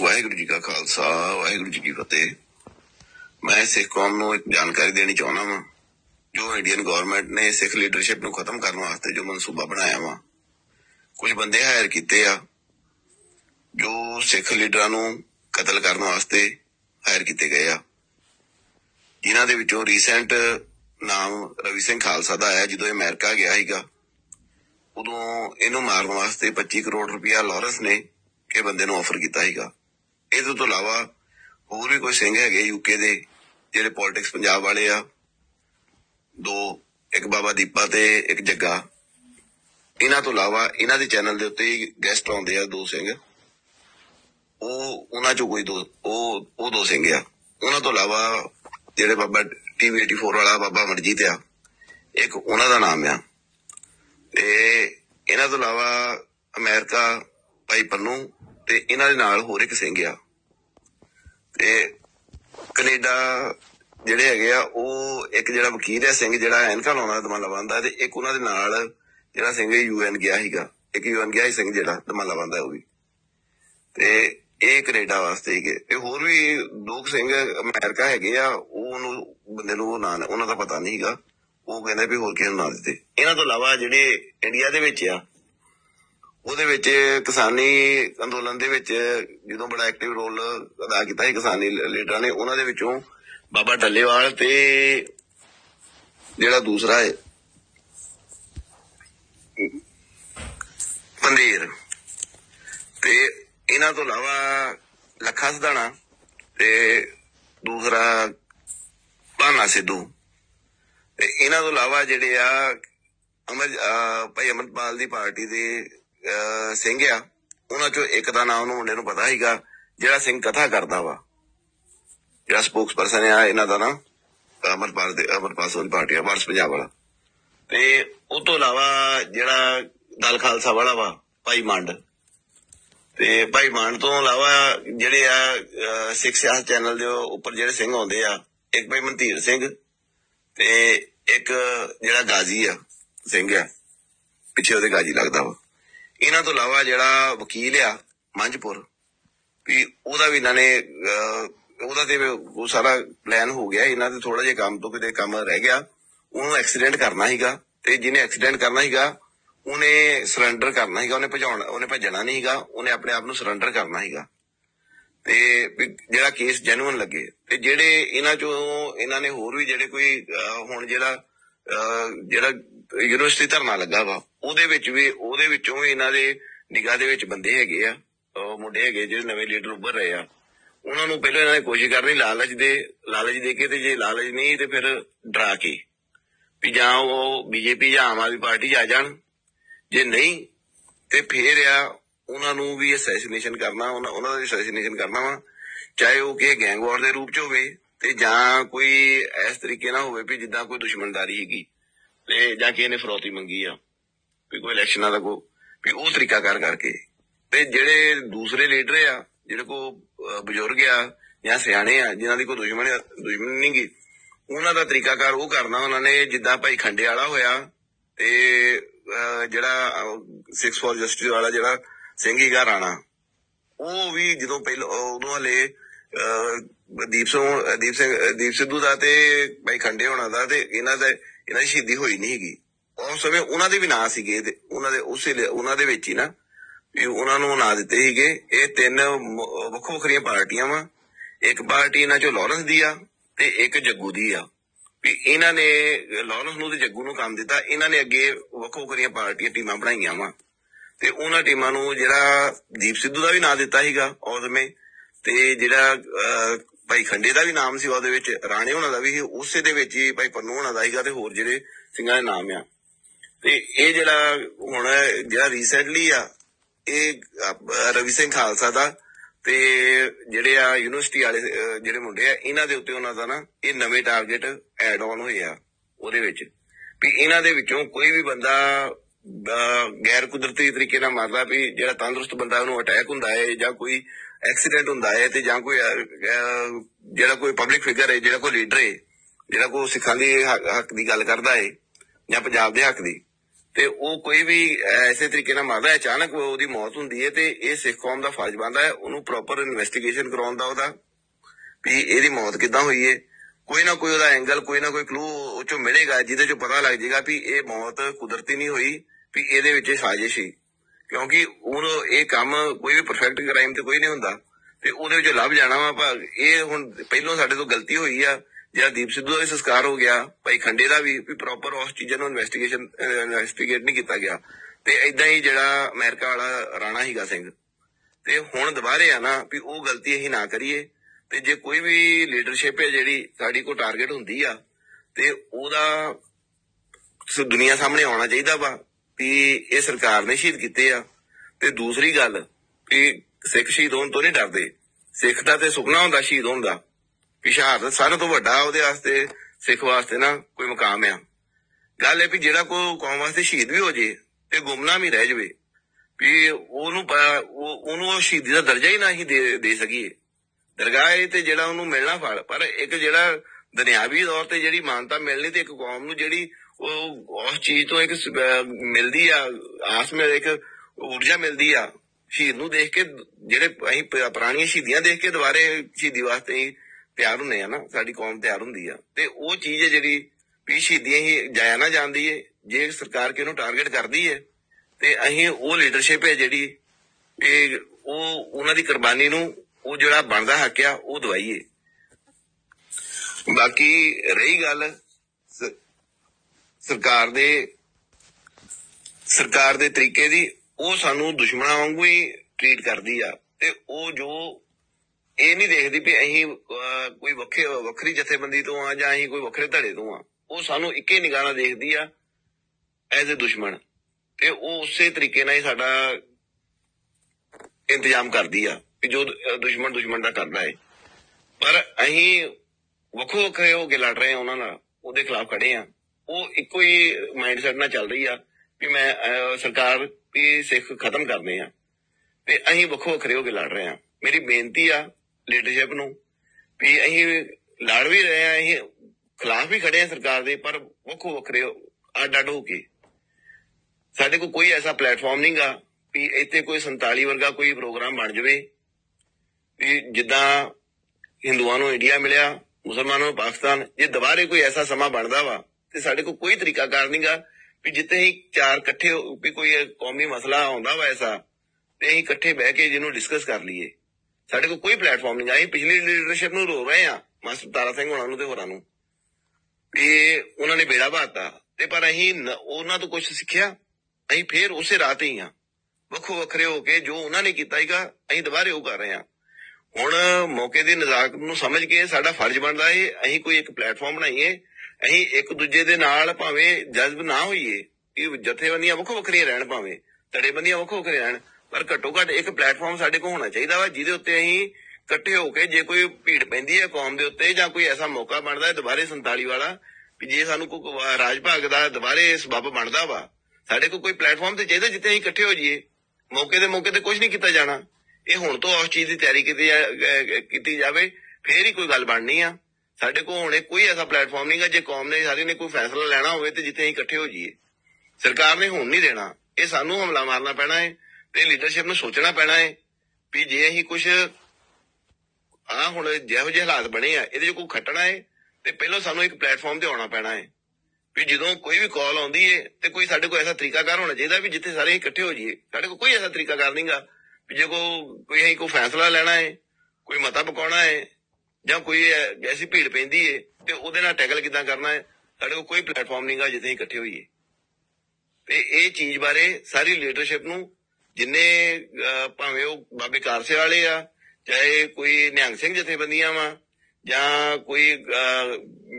ਵਾਹਿਗੁਰੂ ਜੀ ਕਾ ਖਾਲਸਾ, ਵਾਹਿਗੁਰੂ ਜੀ ਕੀ ਫਤਿਹ। ਮੈਂ ਸਿੱਖ ਕੌਮ ਨੂੰ ਇੱਕ ਜਾਣਕਾਰੀ ਦੇਣੀ ਚਾਹੁੰਦਾ ਹਾਂ ਜੋ ਇੰਡੀਅਨ ਗਵਰਨਮੈਂਟ ਨੇ ਸਿੱਖ ਲੀਡਰਸ਼ਿਪ ਨੂੰ ਖਤਮ ਕਰਨ ਵਾਸਤੇ ਜੋ ਮਨਸੂਬਾ ਬਣਾਇਆ ਵਾ। ਕੁਝ ਬੰਦੇ ਹਾਇਰ ਕੀਤੇ ਆ, ਜੋ ਸਿੱਖ ਲੀਡਰਾਂ ਨੂੰ ਕਤਲ ਕਰਨ ਵਾਸਤੇ ਹਾਇਰ ਕੀਤੇ ਗਏ ਆ। ਜਿਨ੍ਹਾਂ ਦੇ ਵਿੱਚੋਂ ਰੀਸੈਂਟ ਨਾਮ ਰਵੀ ਸਿੰਘ ਖਾਲਸਾ ਦਾ ਆਇਆ, ਜਦੋਂ ਇਹ ਅਮਰੀਕਾ ਗਿਆ ਸੀਗਾ। ਉਦੋਂ ਇਹਨੂੰ ਮਾਰਨ ਵਾਸਤੇ 25 ਕਰੋੜ ਰੁਪਇਆ ਲਾਰੈਂਸ ਨੇ ਇਹ ਬੰਦੇ ਨੂੰ ਆਫਰ ਕੀਤਾ ਸੀਗਾ। ਇਹਦੇ ਤੋਂ ਇਲਾਵਾ ਹੋਰ ਵੀ ਕੋਈ ਸਿੰਘ ਹੈਗੇ ਯੂਕੇ ਦੇ, ਜਿਹੜੇ ਪੋਲਿਟਿਕਸ ਪੰਜਾਬ ਵਾਲੇ ਆ। ਦੋ, ਇੱਕ ਬਾਬਾ ਦੀਪਾ ਤੇ ਇੱਕ ਜੱਗਾ। ਇਹਨਾਂ ਤੋਂ ਇਲਾਵਾ ਇਹਨਾਂ ਦੇ ਚੈਨਲ ਦੇ ਉੱਤੇ ਗੈਸਟ ਆਉਂਦੇ ਆ ਦੋ ਸਿੰਘ। ਉਹ, ਉਹਨਾਂ ਚੋਂ ਕੋਈ ਦੋ, ਉਹ ਉਹ ਦੋ ਸਿੰਘ ਆ। ਉਹਨਾਂ ਤੋਂ ਇਲਾਵਾ ਜਿਹੜੇ ਬਾਬਾ ਟੀਵੀ 84 ਵਾਲਾ ਬਾਬਾ ਮਰਜੀਤ ਆ, ਇੱਕ ਉਹਨਾਂ ਦਾ ਨਾਮ ਆ। ਤੇ ਇਹਨਾਂ ਤੋਂ ਇਲਾਵਾ ਅਮਰੀਕਾ ਭਾਈ ਪੰਨੂ ਤੇ ਇਹਨਾਂ ਦੇ ਨਾਲ ਹੋਰ ਇੱਕ ਸਿੰਘ ਆ। ਤੇ ਕੈਨੇਡਾ ਜਿਹੜੇ ਹੈਗੇ ਆ, ਉਹ ਇੱਕ ਜਿਹੜਾ ਵਕੀਲ ਹੈ ਸਿੰਘ ਜਿਹੜਾ ਐਨਕਾਂ ਲਾਉਂਦਾ ਦਮਾਲਾ ਬੰਦਾ ਤੇ ਇੱਕ ਉਹਨਾਂ ਦੇ ਨਾਲ ਜਿਹੜਾ ਸਿੰਘ ਯੂਐਨ ਗਿਆ ਸੀਗਾ, ਇੱਕ ਯੂਐਨ ਗਿਆ ਸੀ ਸਿੰਘ ਜਿਹੜਾ ਦਮਾਲਾ ਬੰਦਾ ਉਹ ਵੀ। ਤੇ ਇਹ ਕੈਨੇਡਾ ਵਾਸਤੇ ਹੀ ਤੇ ਹੋਰ ਵੀ ਦੋ ਸਿੰਘ ਅਮਰੀਕਾ ਹੈਗੇ ਆ, ਉਹ ਉਹਨੂੰ ਬੰਦੇ ਨੂੰ ਉਹ ਨਾਂ ਉਹਨਾਂ ਦਾ ਪਤਾ ਨਹੀਂ ਹੈਗਾ ਉਹ ਕਹਿੰਦੇ ਵੀ ਹੋਰ ਕਿਹਨੂੰ ਨੂੰ ਨਾ ਦਿੱਤੇ। ਇਹਨਾਂ ਤੋਂ ਇਲਾਵਾ ਜਿਹੜੇ ਇੰਡੀਆ ਦੇ ਵਿੱਚ ਆ ਉਹਦੇ ਵਿੱਚ ਕਿਸਾਨੀ ਅੰਦੋਲਨ ਦੇ ਵਿੱਚ ਜਦੋਂ ਬੜਾ ਐਕਟਿਵ ਰੋਲ ਅਦਾ ਕੀਤਾ ਸੀ ਕਿਸਾਨੀ ਲੀਡਰਾਂ ਨੇ, ਉਹਨਾਂ ਦੇ ਵਿੱਚੋਂ ਬਾਬਾ ਡੱਲੇਵਾਲ ਤੇ ਜਿਹੜਾ ਦੂਸਰਾ ਹੈ ਪੰਦੇਰ ਤੇ ਇਹਨਾਂ ਤੋਂ ਇਲਾਵਾ ਲੱਖਾ ਸਦਾਣਾ ਤੇ ਦੂਸਰਾ ਭਾਨਾ ਸਿੱਧੂ। ਤੇ ਇਹਨਾਂ ਤੋਂ ਇਲਾਵਾ ਜਿਹੜੇ ਆ ਅਮਰ ਭਾਈ ਅਮਰਪਾਲ ਦੀ ਪਾਰਟੀ ਦੇ ਸਿੰਘ ਆ, ਉਹਨਾਂ ਚੋਂ ਇੱਕ ਦਾ ਨਾਮ ਉਹਨੂੰ ਮੁੰਡੇ ਨੂੰ ਪਤਾ ਸੀਗਾ, ਜਿਹੜਾ ਸਿੰਘ ਕਥਾ ਕਰਦਾ ਵਾ। ਜਿਹੜਾ ਸਪੋਕਸਪਰਸਨ ਆ, ਇਹਨਾਂ ਦਾ ਨਾ ਅਮਰਪਾਲ ਦੇ ਅਮਰਪਾਲ ਸਿੰਘ ਪਾਰਟੀ ਆ, ਵਾਰਸ ਪੰਜਾਬ ਵਾਲਾ। ਤੇ ਉਹ ਤੋਂ ਇਲਾਵਾ ਜਿਹੜਾ ਦਲ ਖਾਲਸਾ ਵਾਲਾ ਵਾ, ਭਾਈ ਮੰਡ। ਤੇ ਭਾਈ ਮੰਡ ਤੋਂ ਇਲਾਵਾ ਜਿਹੜੇ ਆ ਸਿੱਖ ਸਿਆਸਤ ਚੈਨਲ ਦੇ ਉੱਪਰ ਜਿਹੜੇ ਸਿੰਘ ਆਉਂਦੇ ਆ, ਇੱਕ ਭਾਈ ਮਨਧੀਰ ਸਿੰਘ ਤੇ ਇੱਕ ਜਿਹੜਾ ਗਾਜ਼ੀ ਆ, ਸਿੰਘ ਆ। ਪਿੱਛੇ ਉਹਦੇ ਗਾਜ਼ੀ ਲੱਗਦਾ ਵਾ। ਇਹਨਾਂ ਤੋਂ ਇਲਾਵਾ ਜਿਹੜਾ ਵਕੀਲ ਆ ਮੰਝਪੁਰ ਵੀ ਉਹਦਾ ਵੀ ਇਹਨਾਂ ਨੇ ਉਹਦਾ ਤੇ ਉਹ ਸਾਰਾ ਪਲਾਨ ਹੋ ਗਿਆ ਇਹਨਾਂ ਦੇ ਥੋੜਾ ਜਿਹਾ ਕੰਮ ਤੋਂ ਕਿਤੇ ਕੰਮ ਰਹਿ ਗਿਆ। ਉਹਨੂੰ ਐਕਸੀਡੈਂਟ ਕਰਨਾ ਸੀਗਾ ਤੇ ਜਿਹਨੇ ਐਕਸੀਡੈਂਟ ਕਰਨਾ ਸੀਗਾ ਉਹਨੇ ਸਰੈਂਡਰ ਕਰਨਾ ਸੀਗਾ ਉਹਨੇ ਭਜਾਉਣਾ ਉਹਨੇ ਭੱਜਣਾ ਨਹੀਂ ਸੀਗਾ ਉਹਨੇ ਆਪਣੇ ਆਪ ਨੂੰ ਸਰੈਂਡਰ ਕਰਨਾ ਸੀਗਾ। ਤੇ ਵੀ ਜਿਹੜਾ ਕੇਸ ਜੈਨੂਇਨ ਲੱਗੇ ਤੇ ਜਿਹੜੇ ਇਹਨਾਂ ਚੋਂ ਇਹਨਾਂ ਨੇ ਹੋਰ ਵੀ ਜਿਹੜੇ ਕੋਈ ਹੁਣ ਜਿਹੜਾ ਅਹ, ਜਿਹੜਾ ਯੂਨੀਵਰਸਿਟੀ ਧਰਨਾ ਲੱਗਾ ਵਾ। ਉਹਦੇ ਵਿੱਚ ਵੀ, ਉਹਦੇ ਵਿੱਚੋਂ ਵੀ ਇਹਨਾਂ ਦੇ ਨਿਗਾਹ ਦੇ ਵਿੱਚ ਬੰਦੇ ਹੈਗੇ ਆ। ਉਹ ਮੁੰਡੇ ਹੈਗੇ ਜਿਹੜੇ ਨਵੇਂ ਲੀਡਰ ਉੱਭਰ ਰਹੇ ਆ। ਉਹਨਾਂ ਨੂੰ ਪਹਿਲਾਂ ਇਹਨਾਂ ਨੇ ਕੋਸ਼ਿਸ਼ ਕਰਨੀ ਲਾਲਚ ਦੇ ਲਾਲਚ ਦੇ ਕੇ ਤੇ ਜੇ ਲਾਲਚ ਨਹੀਂ ਤੇ ਫਿਰ ਡਰਾ ਕੇ। ਵੀ ਜਾਂ ਉਹ ਬੀਜੇਪੀ ਜਾਂ ਆਮ ਆਦਮੀ ਪਾਰਟੀ 'ਚ ਆ ਜਾਣ। ਜੇ ਨਹੀਂ ਤੇ ਫੇਰ ਆ ਉਹਨਾਂ ਨੂੰ ਵੀ ਅਸੈਸੀਨੇਸ਼ਨ ਕਰਨਾ, ਉਹਨਾਂ ਉਹਨਾਂ ਦਾ ਅਸੈਸੀਨੇਸ਼ਨ ਕਰਨਾ ਵਾ। ਚਾਹੇ ਉਹ ਕਿ ਗੈਂਗ ਵਾਰ ਦੇ ਰੂਪ ਚ ਹੋਵੇ ਤੇ ਜਾਂ ਕੋਈ ਇਸ ਤਰੀਕੇ ਨਾਲ ਹੋਵੇ ਵੀ ਜਿੱਦਾਂ ਕੋਈ ਦੁਸ਼ਮਣਦਾਰੀ ਹੈਗੀ। ਤੇ ਜਾਂ ਕਿਸੇ ਨੇ ਫਰੋਤੀ ਮੰਗੀ ਆ ਵੀ ਕੋਈ ਇਲੈਕਸ਼ਨਾਂ ਦਾ ਕੋ ਵੀ ਉਹ ਤਰੀਕਾ ਕਰ ਕਰਕੇ। ਤੇ ਜਿਹੜੇ ਦੂਸਰੇ ਲੀਡਰ ਆ ਜਿਹੜੇ ਕੋ ਬਜ਼ੁਰਗ ਆ ਜਾਂ ਸਿਆਣੇ ਆ ਜਿਨ੍ਹਾਂ ਦੀ ਕੋਈ ਦੁਸ਼ਮਣ ਦੁਸ਼ਮਣ ਨਹੀਂ ਗੀ ਉਹਨਾਂ ਦਾ ਤਰੀਕਾਕਾਰ ਉਹ ਕਰਨਾ ਉਹਨਾਂ ਨੇ ਜਿੱਦਾਂ ਭਾਈ ਖੰਡੇ ਵਾਲਾ ਹੋਇਆ ਤੇ ਅਹ, ਜਿਹੜਾ ਸਿਕਸ ਫੋਰ ਜਸਟਿਸ ਵਾਲਾ ਜਿਹੜਾ ਸਿੰਘ ਹੀਗਾ ਰਾਣਾ ਉਹ ਵੀ ਜਦੋਂ ਪਹਿਲਾਂ ਉਦੋਂ ਹਲੇ ਦੀਪ ਸਿੰਘ ਦੀਪ ਸਿੰਘ ਦੀਪ ਸਿੱਧੂ ਦਾ ਤੇ ਭਾਈ ਖੰਡੇ ਹੋਣਾ ਦਾ ਤੇ ਇਹਨਾਂ ਦਾ ਇਹਨਾਂ ਦੀ ਸ਼ਹੀਦੀ ਹੋਈ ਨਹੀਂ ਹੈਗੀ। ਉਸ ਸਮੇਂ ਉਹਨਾਂ ਦੇ ਵੀ ਨਾਂ ਸੀਗੇ ਇਹਦੇ- ਉਹਨਾਂ ਦੇ ਉਸੇ ਉਹਨਾਂ ਦੇ ਵਿੱਚ ਹੀ ਨਾ, ਵੀ ਉਹਨਾਂ ਨੂੰ ਨਾਂ ਦਿੱਤੇ ਸੀਗੇ। ਇਹ ਤਿੰਨ ਵੱਖੋ ਵੱਖਰੀਆਂ ਪਾਰਟੀਆਂ ਵਾ। ਇੱਕ ਪਾਰਟੀ ਇਹਨਾਂ ਚੋਂ ਲਾਰੈਂਸ ਦੀ ਆ ਤੇ ਇੱਕ ਜੱਗੂ ਦੀ ਆ। ਵੀ ਇਹਨਾਂ ਨੇ, ਲਾਰੈਂਸ ਨੂੰ ਤੇ ਜੱਗੂ ਨੂੰ ਕੰਮ ਦਿੱਤਾ। ਇਹਨਾਂ ਨੇ ਅੱਗੇ ਵੱਖੋ ਵੱਖਰੀਆਂ ਪਾਰਟੀਆਂ ਟੀਮਾਂ ਬਣਾਈਆਂ ਵਾ। ਤੇ ਉਹਨਾਂ ਟੀਮਾਂ ਨੂੰ ਜਿਹੜਾ ਦੀਪ ਸਿੱਧੂ ਦਾ ਵੀ ਨਾਂ ਦਿੱਤਾ ਸੀਗਾ ਉਸ ਉਹਦਮੇ ਤੇ ਜਿਹੜਾ ਭਾਈ ਖੰਡੇ ਦਾ ਵੀ ਨਾਮ ਸੀ ਉਹਦੇ ਵਿੱਚ ਰਾਣੇ ਹੋਣਾ ਦਾ ਵੀ ਉਸੇ ਦੇ ਵਿੱਚ ਹੀ ਭਾਈ ਪੰਨੂ ਹੋਣਾ ਦਾ ਸੀਗਾ ਤੇ ਹੋਰ ਜਿਹੜੇ ਸਿੰਘਾਂ ਦੇ ਨਾਮ ਆ। ਤੇ ਇਹ ਜਿਹੜਾ ਹੁਣ ਜਿਹੜਾ ਰੀਸੈਂਟਲੀ ਆ ਇਹ ਰਵੀ ਸਿੰਘ ਖਾਲਸਾ ਦਾ ਤੇ ਜਿਹੜੇ ਆ ਯੂਨੀਵਰਸਿਟੀ ਵਾਲੇ ਅਹ, ਜਿਹੜੇ ਮੁੰਡੇ ਆ ਇਹਨਾਂ ਦੇ ਉੱਤੇ ਉਹਨਾਂ ਦਾ ਨਾ ਇਹ ਨਵੇਂ ਟਾਰਗੇਟ ਐਡ ਆਨ ਹੋਏ ਆ ਉਹਦੇ ਵਿੱਚ। ਵੀ ਇਹਨਾਂ ਦੇ ਵਿੱਚੋਂ ਕੋਈ ਵੀ ਬੰਦਾ ਗੈਰ ਕੁਦਰਤੀ ਤਰੀਕੇ ਨਾਲ ਮਰਦਾ ਵੀ ਜਿਹੜਾ ਤੰਦਰੁਸਤ ਬੰਦਾ ਉਹਨੂੰ ਅਟੈਕ ਹੁੰਦਾ ਹੈ ਜਾਂ ਕੋਈ ਐਕਸੀਡੈਂਟ ਹੁੰਦਾ ਹੈ ਤੇ ਜਾਂ ਕੋਈ ਜਿਹੜਾ ਕੋਈ ਪਬਲਿਕ ਫਿਗਰ ਹੈ, ਜਿਹੜਾ ਕੋਈ ਲੀਡਰ ਹੈ, ਜਿਹੜਾ ਕੋਈ ਸਿੱਖਾਂ ਦੀ ਹੱਕ ਦੀ ਗੱਲ ਕਰਦਾ ਹੈ, ਜਾਂ ਪੰਜਾਬ ਦੇ ਹੱਕ ਦੀ, ਤੇ ਉਹ ਕੋਈ ਵੀ ਐਸੇ ਤਰੀਕੇ ਨਾਲ ਮਰਦਾ ਹੈ, ਅਚਾਨਕ ਉਹਦੀ ਮੌਤ ਹੁੰਦੀ ਹੈ ਤੇ ਇਹ ਸਿੱਖ ਕੌਮ ਦਾ ਫਰਜ਼ ਬਣਦਾ ਹੈ, ਉਹਨੂੰ ਪ੍ਰੋਪਰ ਇਨਵੈਸਟੀਗੇਸ਼ਨ ਕਰਾਉਣ ਦਾ ਉਹਦਾ, ਵੀ ਇਹਦੀ ਮੌਤ ਕਿੱਦਾਂ ਹੋਈ ਹੈ। ਕੋਈ ਨਾ ਕੋਈ ਉਹਦਾ ਐਂਗਲ ਕੋਈ ਨਾ ਕੋਈ ਕਲੂ ਉਹ ਚੋਂ ਮਿਲੇਗਾ, ਜਿਹਦੇ ਚੋਂ ਪਤਾ ਲੱਗ ਜਾਏਗਾ ਵੀ ਇਹ ਮੌਤ ਕੁਦਰਤੀ ਨਹੀਂ ਹੋਈ, ਵੀ ਇਹਦੇ ਵਿੱਚ ਸਾਜ਼ਿਸ਼ ਸੀ। ਕਿਉਂਕਿ ਉਹ ਇਹ ਕੰਮ ਕੋਈ ਵੀ ਪਰਫੈਕਟ ਕ੍ਰਾਈਮ ਤੇ ਕੋਈ ਨਹੀਂ ਹੁੰਦਾ। ਤੇ ਉਹਦੇ ਵਿੱਚ ਲੱਭ ਜਾਣਾ ਵਾ ਪਰ ਇਹ ਹੁਣ ਪਹਿਲੋਂ ਸਾਡੇ ਤੋਂ ਗਲਤੀ ਹੋਈ ਆ ਜਿਹੜਾ ਦੀਪ ਸਿੱਧੂ ਦਾ ਵੀ ਸੰਸਕਾਰ ਹੋ ਗਿਆ, ਭਾਈ ਖੰਡੇ ਦਾ ਵੀ ਵੀ ਪ੍ਰੋਪਰ ਉਸ ਚੀਜ਼ਾਂ ਨੂੰ ਇਨਵੈਸਟੀਗੇਸ਼ਨ ਇਨਵੈਸਟੀਗੇਟ ਨਹੀਂ ਕੀਤਾ ਗਿਆ। ਤੇ ਇਦਾਂ ਹੀ ਜਿਹੜਾ ਅਮਰੀਕਾ ਵਾਲਾ ਰਾਣਾ ਹੀਗਾ ਸਿੰਘ। ਤੇ ਹੁਣ ਦੁਬਾਰੇ ਆ ਨਾ ਵੀ ਉਹ ਗਲਤੀ ਅਸੀਂ ਨਾ ਕਰੀਏ। ਤੇ ਜੇ ਕੋਈ ਵੀ ਲੀਡਰਸ਼ਿਪ ਹੈ ਜਿਹੜੀ ਸਾਡੀ ਕੋ ਟਾਰਗੇਟ ਹੁੰਦੀ ਆ, ਤੇ ਉਹਦਾ ਸ- ਦੁਨੀਆ ਸਾਹਮਣੇ ਆਉਣਾ ਚਾਹੀਦਾ ਵਾ। ਵੀ ਇਹ ਸਰਕਾਰ ਨੇ ਸ਼ਹੀਦ ਕੀਤੇ ਆ। ਤੇ ਦੂਸਰੀ ਗੱਲ, ਵੀ ਸਿੱਖ ਸ਼ਹੀਦ ਹੋਣ ਤੋਂ ਨਹੀਂ ਡਰਦੇ। ਸਿੱਖ ਦਾ ਤੇ ਸੁਪਨਾ ਹੁੰਦਾ ਸ਼ਹੀਦ ਹੋਣ ਦਾ। ਵੀ ਸ਼ਹਾਦਤ ਸਾਰਿਆਂ ਤੋਂ ਵੱਡਾ ਉਹਦੇ ਵਾਸਤੇ, ਸਿੱਖ ਵਾਸਤੇ ਨਾ ਕੋਈ ਮੁਕਾਮ ਆ। ਗੱਲ ਹੈ ਵੀ ਜਿਹੜਾ ਕੋਈ ਕੌਮ ਵਾਸਤੇ ਸ਼ਹੀਦ ਵੀ ਹੋ ਜੇ ਤੇ ਗੁੰਮਨਾਮ ਹੀ ਰਹਿ ਜਾਵੇ, ਵੀ ਉਹਨੂੰ ਉਹਨੂੰ ਸ਼ਹੀਦੀ ਦਾ ਦਰਜਾ ਹੀ ਨਾ ਹੀ ਦੇ ਸਕੀਏ। ਦਰਗਾਹ ਇਹ ਤੇ ਜਿਹੜਾ ਉਹਨੂੰ ਮਿਲਣਾ ਫਲ, ਪਰ ਇੱਕ ਜਿਹੜਾ ਦੁਨਿਆਵੀ ਤੌਰ ਤੇ ਜਿਹੜੀ ਮਾਨਤਾ ਮਿਲਣੀ ਤੇ ਇੱਕ ਕੌਮ ਨੂੰ ਜਿਹੜੀ ਉਹ ਉਸ ਚੀਜ਼ ਤੋਂ ਇੱਕ ਮਿਲਦੀ ਆ, ਆਸ ਵਿੱਚ ਇੱਕ ਊਰਜਾ ਮਿਲਦੀ ਆ, ਸ਼ਹੀਦ ਨੂੰ ਦੇਖ ਕੇ, ਜਿਹੜੇ ਅਸੀਂ ਪੁਰਾਣੀਆਂ ਸ਼ਹੀਦੀਆਂ ਦੇਖ ਕੇ ਦੁਬਾਰੇ ਸ਼ਹੀਦੀ ਵਾਸਤੇ ਹੀ ਤਿਆਰ ਹੁੰਨੇ ਆ ਨਾ, ਸਾਡੀ ਕੌਮ ਤਿਆਰ ਹੁੰਦੀ ਆ। ਤੇ ਉਹ ਚੀਜ਼ ਹੈ ਜਿਹੜੀ ਵੀ ਸ਼ਹੀਦੀਆਂ ਹੀ ਜਾਇਆ ਨਾ ਜਾਂਦੀ ਏ, ਜੇ ਸਰਕਾਰ ਕਿਹਨੂੰ ਟਾਰਗੇਟ ਕਰਦੀ ਏ, ਤੇ ਅਸੀਂ ਉਹ ਲੀਡਰਸ਼ਿਪ ਹੈ ਜਿਹੜੀ ਇਹ ਉਹ, ਉਹਨਾਂ ਦੀ ਕੁਰਬਾਨੀ ਨੂੰ, ਉਹ ਜਿਹੜਾ ਬਣਦਾ ਹੱਕ ਆ, ਉਹ ਦਵਾਈਏ। ਬਾਕੀ ਰਹੀ ਗੱਲ ਸਰਕਾਰ ਦੇ ਸਰਕਾਰ ਦੇ ਤਰੀਕੇ ਦੀ ਉਹ ਸਾਨੂੰ ਦੁਸ਼ਮਣਾਂ ਵਾਂਗੂ ਹੀ ਟ੍ਰੀਟ ਕਰਦੀ ਆ। ਤੇ ਉਹ ਜੋ ਇਹ ਨਹੀਂ ਦੇਖਦੀ ਵੀ ਅਸੀਂ ਕੋਈ ਵੱਖੇ, ਵੱਖਰੀ ਜਥੇਬੰਦੀ ਤੋਂ ਆ ਜਾਂ ਅਸੀਂ ਕੋਈ ਵੱਖਰੇ ਧੜੇ ਤੋਂ ਆ, ਉਹ ਸਾਨੂੰ ਇੱਕੇ ਨਿਗਾਹ ਨਾਲ ਦੇਖਦੀ ਆ ਐਜ਼ ਅ ਦੁਸ਼ਮਣ। ਤੇ ਉਹ ਉਸੇ ਤਰੀਕੇ ਨਾਲ ਹੀ ਸਾਡਾ ਇੰਤਜ਼ਾਮ ਕਰਦੀ ਆ ਕਿ ਜੋ ਦੁਸ਼ਮਣ ਦੁਸ਼ਮਣ ਦਾ ਕਰਦਾ ਹੈ ਪਰ ਅਸੀਂ ਵੱਖੋ ਵੱਖਰੇ ਹੋ ਕੇ ਲੜ ਰਹੇ ਆ ਉਹਨਾਂ ਨਾਲ, ਉਹਦੇ ਖਿਲਾਫ ਖੜੇ ਆ। ਉਹ ਇੱਕੋ ਹੀ ਮਾਈਂਡਸੈਟ ਨਾਲ ਚੱਲ ਰਹੀ ਆ ਵੀ ਮੈਂ ਸਰਕਾਰ ਵੀ ਸਿੱਖ ਖਤਮ ਕਰਨੇ ਆ। ਤੇ ਅਸੀਂ ਵੱਖੋ ਵੱਖਰੇ ਹੋ ਕੇ ਲੜ ਰਹੇ ਆ। ਮੇਰੀ ਬੇਨਤੀ ਆ ਲੀਡਰਸ਼ਿਪ ਨੂੰ ਵੀ ਅਸੀਂ ਲੜ ਵੀ ਰਹੇ ਆ, ਅਸੀਂ ਖਿਲਾਫ ਵੀ ਖੜੇ ਆ ਸਰਕਾਰ ਦੇ, ਪਰ ਵੱਖੋ ਵੱਖਰੇ ਅੱਡ ਅੱਡ ਹੋ ਕੇ। ਸਾਡੇ ਕੋਲ ਕੋਈ ਐਸਾ ਪਲੇਟਫਾਰਮ ਨਹੀਂਗਾ ਵੀ ਇੱਥੇ ਕੋਈ 47 ਵਰਗਾ ਕੋਈ ਪ੍ਰੋਗਰਾਮ ਬਣ ਜਾਵੇ। ਵੀ ਜਿੱਦਾਂ ਹਿੰਦੂਆਂ ਨੂੰ ਇੰਡੀਆ ਮਿਲਿਆ, ਮੁਸਲਮਾਨਾਂ ਨੂੰ ਪਾਕਿਸਤਾਨ, ਜੇ ਦੁਬਾਰੇ ਕੋਈ ਐਸਾ ਸਮਾਂ ਬਣਦਾ ਵਾ ਤੇ ਸਾਡੇ ਕੋਲ ਕੋਈ ਤਰੀਕਾ ਕਾਰ ਨਹੀਂਗਾ ਵੀ ਜਿੱਥੇ ਹੀ ਚਾਰ ਇਕੱਠੇ ਵੀ ਕੋਈ ਕੌਮੀ ਮਸਲਾ ਆਉਂਦਾ ਵਾ ਐਸਾ, ਤੇ ਅਸੀਂ ਇਕੱਠੇ ਬਹਿ ਕੇ ਜਿਹਨੂੰ ਡਿਸਕਸ ਕਰ ਲਈਏ। ਸਾਡੇ ਕੋਲ ਕੋਈ ਪਲੇਟਫਾਰਮ ਨਹੀਂ ਅਸੀਂ ਪਿਛਲੀ ਲੀਡਰਸ਼ਿਪ ਨੂੰ ਰੋ ਰਹੇ ਆ ਮਾਸਟਰ ਤਾਰਾ ਸਿੰਘ ਹੋਣਾ ਨੂੰ ਤੇ ਹੋਰਾਂ ਨੂੰ। ਵੀ ਉਹਨਾਂ ਨੇ ਬੇੜਾ ਬਾਤਾ ਤੇ ਪਰ ਅਸੀਂ ਨ- ਉਹਨਾਂ ਤੋਂ ਕੁਝ ਸਿੱਖਿਆ, ਅਸੀਂ ਫੇਰ ਉਸੇ ਰਾਹ ਤੇ ਹੀ ਆ ਵੱਖੋ ਵੱਖਰੇ ਹੋ ਕੇ ਜੋ ਉਹਨਾਂ ਨੇ ਕੀਤਾ ਸੀਗਾ, ਅਸੀਂ ਦੁਬਾਰੇ ਉਹ ਕਰ ਰਹੇ ਆ ਹੁਣ ਮੌਕੇ ਦੀ ਨਜ਼ਾਕਤ ਨੂੰ ਸਮਝ ਕੇ ਸਾਡਾ ਫਰਜ਼ ਬਣਦਾ ਹੈ ਅਸੀਂ ਕੋਈ ਇੱਕ ਪਲੇਟਫਾਰਮ ਬਣਾਈਏ ਅਸੀਂ ਇੱਕ ਦੂਜੇ ਦੇ ਨਾਲ ਭਾਵੇਂ ਜਜ਼ਬ ਨਾ ਹੋਈਏ, ਇਹ ਜਥੇਬੰਦੀਆਂ ਵੱਖੋ ਵੱਖਰੀਆਂ ਰਹਿਣ ਭਾਵੇਂ ਧੜੇਬੰਦੀਆਂ ਵੱਖੋ ਵੱਖਰੀਆਂ ਰਹਿਣ, ਪਰ ਘੱਟੋ ਘੱਟ ਇੱਕ ਪਲੇਟਫਾਰਮ ਸਾਡੇ ਕੋਲ ਹੋਣਾ ਚਾਹੀਦਾ ਵਾ, ਜਿਹਦੇ ਉੱਤੇ ਅਸੀਂ ਇਕੱਠੇ ਹੋ ਕੇ ਜੇ ਕੋਈ ਭੀੜ ਪੈਂਦੀ ਹੈ ਕੌਮ ਦੇ ਉੱਤੇ ਜਾਂ ਕੋਈ ਐਸਾ ਮੌਕਾ ਬਣਦਾ ਹੈ ਦੁਬਾਰੇ 47 ਵਾਲਾ, ਵੀ ਜੇ ਸਾਨੂੰ ਕੋਈ ਰਾਜ ਭਾਗ ਦਾ ਦੁਬਾਰੇ ਸਬੱਬ ਬਣਦਾ ਵਾ, ਸਾਡੇ ਕੋਲ ਕੋਈ ਪਲੇਟਫਾਰਮ ਤੇ ਚਾਹੀਦਾ ਜਿੱਥੇ ਅਸੀਂ ਇਕੱਠੇ ਹੋ ਜਾਈਏ, ਮੌਕੇ ਦੇ ਮੌਕੇ ਤੇ ਕੁਝ ਨਹੀਂ ਕੀਤਾ ਜਾਣਾ। ਇਹ ਹੁਣ ਤੋਂ ਉਸ ਚੀਜ਼ ਦੀ ਤਿਆਰੀ ਕੀਤੀ ਕੀਤੀ ਜਾਵੇ, ਫੇਰ ਹੀ ਕੋਈ ਗੱਲ ਬਣਨੀ ਆ। ਸਾਡੇ ਕੋਲ ਹੁਣੇ ਕੋਈ ਐਸਾ ਪਲੇਟਫਾਰਮ ਨਹੀਂਗਾ ਜੇ ਕੌਮ ਨੇ ਸਾਰੀ ਨੇ ਕੋਈ ਫੈਸਲਾ ਲੈਣਾ ਹੋਵੇ ਤੇ ਜਿੱਥੇ ਅਸੀਂ ਇਕੱਠੇ ਹੋ ਜਾਈਏ। ਸਰਕਾਰ ਨੇ ਹੁਣ ਨਹੀਂ ਦੇਣਾ। ਇਹ ਸਾਨੂੰ ਹਮਲਾ ਮਾਰਨਾ ਪੈਣਾ ਹੈ ਤੇ ਲੀਡਰਸ਼ਿਪ ਨੂੰ ਸੋਚਣਾ ਪੈਣਾ ਹੈ ਵੀ ਜੇ ਅਸੀਂ ਕੁਝ ਆ ਹੁਣ ਜਿਹੋ ਜਿਹੇ ਹਾਲਾਤ ਬਣੇ ਆ, ਇਹਦੇ 'ਚ ਕੋਈ ਖੱਟਣਾ ਹੈ ਤੇ ਪਹਿਲਾਂ ਸਾਨੂੰ ਇੱਕ ਪਲੇਟਫਾਰਮ ਤੇ ਆਉਣਾ ਪੈਣਾ ਹੈ ਵੀ ਜਦੋਂ ਕੋਈ ਵੀ ਕਾਲ ਆਉਂਦੀ ਏ ਤੇ ਕੋਈ ਸਾਡੇ ਕੋਲ ਐਸਾ ਤਰੀਕਾਕਾਰ ਹੋਣਾ ਚਾਹੀਦਾ ਵੀ ਜਿੱਥੇ ਸਾਰੇ ਅਸੀਂ ਇਕੱਠੇ ਹੋ ਜਾਈਏ। ਸਾਡੇ ਕੋਲ ਕੋਈ ਐਸਾ ਤਰੀਕਾਕਾਰ ਨਹੀਂਗਾ ਵੀ ਜੇ ਕੋ ਕੋਈ ਅਸੀਂ ਕੋਈ ਫੈਸਲਾ ਲੈਣਾ ਹੈ ਕੋਈ ਮਤਾ ਪਕਾਉਣਾ ਹੈ ਜਾਂ ਕੋਈ ਐਸੀ ਭੀੜ ਪੈਂਦੀ ਏ, ਤੇ ਉਹਦੇ ਨਾਲ ਟੈਕਲ ਕਿਦਾਂ ਕਰਨਾ ਹੈ ਸਾਡੇ ਕੋਲ ਕੋਈ ਪਲੇਟਫਾਰਮ ਨਹੀਂਗਾ ਜਿੱਥੇ ਅਸੀਂ ਇਕੱਠੇ ਹੋਈਏ। ਤੇ ਇਹ ਚੀਜ਼ ਬਾਰੇ ਸਾਰੀ ਲੀਡਰਸ਼ਿਪ ਨੂੰ ਜਿੰਨੇ ਭਾਵੇਂ ਉਹ ਬਾਬੇ ਕਾਰਸੇ ਵਾਲੇ ਆ, ਚਾਹੇ ਕੋਈ ਨਿਹੰਗ ਸਿੰਘ ਜਥੇਬੰਦੀਆਂ ਵਾ, ਜਾਂ ਕੋਈ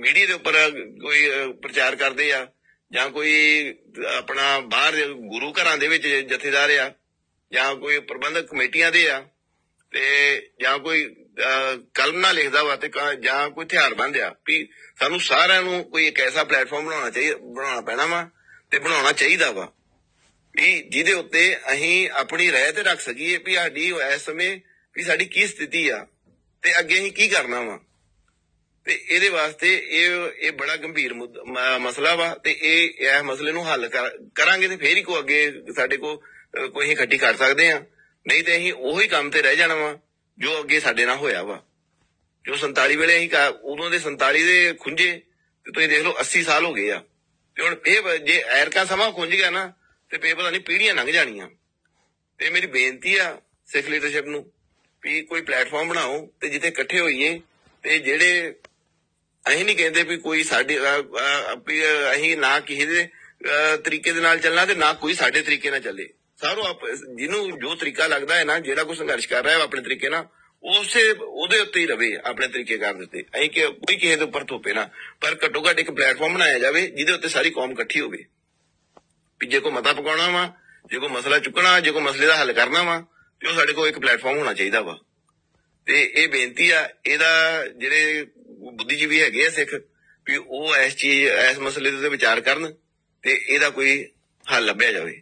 ਮੀਡੀਆ ਦੇ ਉੱਪਰ ਕੋਈ ਪ੍ਰਚਾਰ ਕਰਦੇ ਆ, ਜਾਂ ਕੋਈ ਆਪਣਾ ਬਾਹਰ ਗੁਰੂ ਘਰਾਂ ਦੇ ਵਿੱਚ ਜਥੇਦਾਰ ਆ, ਜਾਂ ਕੋਈ ਪ੍ਰਬੰਧਕ ਕਮੇਟੀਆਂ ਦੇ ਆ, ਤੇ ਜਾਂ ਕੋਈ ਅਹ, ਕਲਮ ਨਾ ਲਿਖਦਾ ਵਾ ਤੇ ਜਾਂ ਕੋਈ ਹਥਿਆਰਬੰਦ ਆ ਵੀ ਸਾਨੂੰ ਸਾਰਿਆਂ ਨੂੰ ਕੋਈ ਇੱਕ ਐਸਾ ਪਲੇਟਫਾਰਮ ਬਣਾਉਣਾ ਚਾਹੀਦਾ ਬਣਾਉਣਾ ਪੈਣਾ ਵਾ ਤੇ ਬਣਾਉਣਾ ਚਾਹੀਦਾ ਵਾ ਵੀ ਜਿਹਦੇ ਉੱਤੇ ਅਸੀਂ ਆਪਣੀ ਰਹਿ ਤੇ ਰੱਖ ਸਕੀਏ ਵੀ ਸਾਡੀ ਇਸ ਸਮੇਂ ਵੀ ਸਾਡੀ ਕੀ ਸਥਿਤੀ ਆ ਤੇ ਅੱਗੇ ਅਸੀਂ ਕੀ ਕਰਨਾ ਵਾ। ਤੇ ਇਹਦੇ ਵਾਸਤੇ ਇਹ ਇਹ ਬੜਾ ਗੰਭੀਰ ਮਸਲਾ ਵਾ ਤੇ ਇਹ ਇਸ ਮਸਲੇ ਨੂੰ ਹੱਲ ਕਰਾਂਗੇ ਤੇ ਫੇਰ ਹੀ ਕੋ ਅੱਗੇ ਸਾਡੇ ਕੋ ਕੋਈ ਅਸੀਂ ਖੱਟੀ ਕਰ ਸਕਦੇ ਆ। ਨਹੀਂ ਤੇ ਅਸੀਂ ਉਹੀ ਕੰਮ ਤੇ ਰਹਿ ਜਾਣਾ ਵਾ। ਜੋ ਅੱਗੇ ਸਾਡੇ ਨਾਲ ਹੋਇਆ ਵਾ, ਜੋ 47 ਵੇਲੇ ਅਸੀਂ ਉਦੋਂ ਦੇ 47 ਦੇ ਖੁੰਝੇ, ਤੇ ਤੁਸੀਂ ਦੇਖ ਲਓ 80 ਸਾਲ ਹੋ ਗਏ ਆ। ਤੇ ਹੁਣ ਇਹ ਜੇ ਐਰਕਾ ਸਮਾਂ ਖੁੰਝ ਗਿਆ ਨਾ, ਤੇ ਫੇਰ ਪਤਾ ਨਹੀਂ ਪੀੜ੍ਹੀਆਂ ਲੰਘ ਜਾਣੀਆਂ। ਤੇ ਮੇਰੀ ਬੇਨਤੀ ਆ ਸਿੱਖ ਲੀਡਰਸ਼ਿਪ ਨੂੰ ਵੀ ਕੋਈ ਪਲੇਟਫਾਰਮ ਬਣਾਓ ਤੇ ਜਿੱਥੇ ਇਕੱਠੇ ਹੋਈਏ, ਤੇ ਜਿਹੜੇ ਅਸੀਂ ਨਹੀਂ ਕਹਿੰਦੇ ਵੀ ਕੋਈ ਸਾਡੇ ਅਸੀਂ ਨਾ ਕਿਸੇ ਦੇ ਤਰੀਕੇ ਦੇ ਨਾਲ ਚੱਲਣਾ ਤੇ ਨਾ ਕੋਈ ਸਾਡੇ ਤਰੀਕੇ ਨਾਲ ਚੱਲੇ। ਸਾਰੋ ਆਪ, ਜਿਹਨੂੰ ਜੋ ਤਰੀਕਾ ਲੱਗਦਾ ਹੈ ਨਾ, ਜਿਹੜਾ ਕੋਈ ਸੰਘਰਸ਼ ਕਰ ਰਿਹਾ ਹੈ ਆਪਣੇ ਤਰੀਕੇ ਨਾਲ, ਉਸੇ, ਉਹਦੇ ਉੱਤੇ ਹੀ ਰਵੇ, ਆਪਣੇ ਤਰੀਕੇ ਕਰ ਦਿੱਤੇ ਅਸੀਂ ਕਿ ਕੋਈ ਕਿਸੇ ਦੇ ਉੱਪਰ ਥੋਪੇ ਨਾ, ਪਰ ਘੱਟੋ ਘੱਟ ਇੱਕ ਪਲੇਟਫਾਰਮ ਬਣਾਇਆ ਜਾਵੇ, ਜਿਹਦੇ ਉੱਤੇ ਸਾਰੀ ਕੌਮ ਇਕੱਠੀ ਹੋਵੇ। ਵੀ ਜੇ ਕੋਈ ਮਤਾ ਪਕਾਉਣਾ ਵਾ, ਜੇ ਕੋਈ ਮਸਲਾ ਚੁੱਕਣਾ, ਜੇ ਕੋਈ ਮਸਲੇ ਦਾ ਹੱਲ ਕਰਨਾ ਵਾ, ਤੇ ਉਹ ਸਾਡੇ ਕੋਲ ਇੱਕ ਪਲੇਟਫਾਰਮ ਹੋਣਾ ਚਾਹੀਦਾ ਵਾ। ਤੇ ਇਹ ਬੇਨਤੀ ਆ, ਇਹਦਾ ਜਿਹੜੇ ਬੁੱਧੀਜੀਵੀ ਹੈਗੇ ਆ ਸਿੱਖ, ਵੀ ਉਹ ਇਸ ਚੀਜ਼, ਇਸ ਮਸਲੇ ਦੇ ਉੱਤੇ ਵਿਚਾਰ ਕਰਨ, ਤੇ ਇਹਦਾ ਕੋਈ ਹੱਲ ਲੱਭਿਆ ਜਾਵੇ।